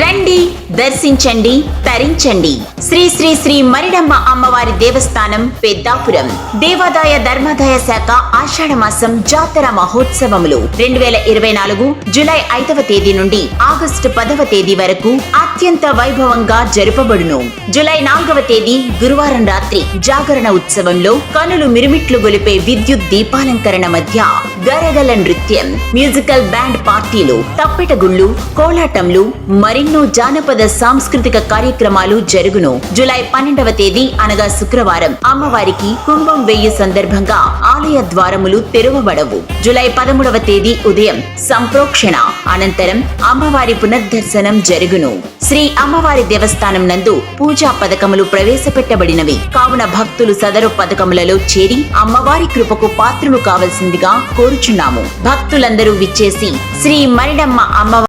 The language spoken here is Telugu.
రండి దర్శించండి తరించండి. శ్రీ శ్రీ శ్రీ మరిడమ్మ అమ్మవారి దేవస్థానం పెద్దాపురం. దేవాదాయ ధర్మాదాయ శాఖ ఆషాఢ మాసం జాతర మహోత్సవములు. రెండు వేల ఇరవై నాలుగు జులై ఐదవ తేదీ నుండి ఆగస్టు పదవ తేదీ వరకు అత్యంత వైభవంగా జరుపబడును. జులై నాలుగవ తేదీ గురువారం రాత్రి జాగరణ ఉత్సవంలో కనులు మిరుమిట్లు గొలిపే విద్యుత్ దీపాలంకరణ మధ్య గరగల నృత్యం మ్యూజికల్ బ్యాండ్ పార్టీలు తప్పెటగుళ్ళు కోలాటంలు మరెన్నో జానపద సాంస్కృతిక కార్యక్రమాలు జరుగును. జులై పన్నెండవ తేదీ అనగా శుక్రవారం. అమ్మవారికి కుంభం వెయ్యి సందర్భంగా ఆలయ ద్వారములు తెరవబడవు. జులై పదమూడవ తేదీ ఉదయం సంప్రోక్షణ. అనంతరం అమ్మవారి పునర్దర్శనం జరుగును. శ్రీ అమ్మవారి దేవస్థానం నందు పూజా పథకములు ప్రవేశపెట్టబడినవి. కావున భక్తులు సదరు పథకములలో చేరి అమ్మవారి కృపకు పాత్రులు కావలసిందిగా కోరుచున్నాము. భక్తులందరూ విచ్చేసి శ్రీ మరిడమ్మ అమ్మవారి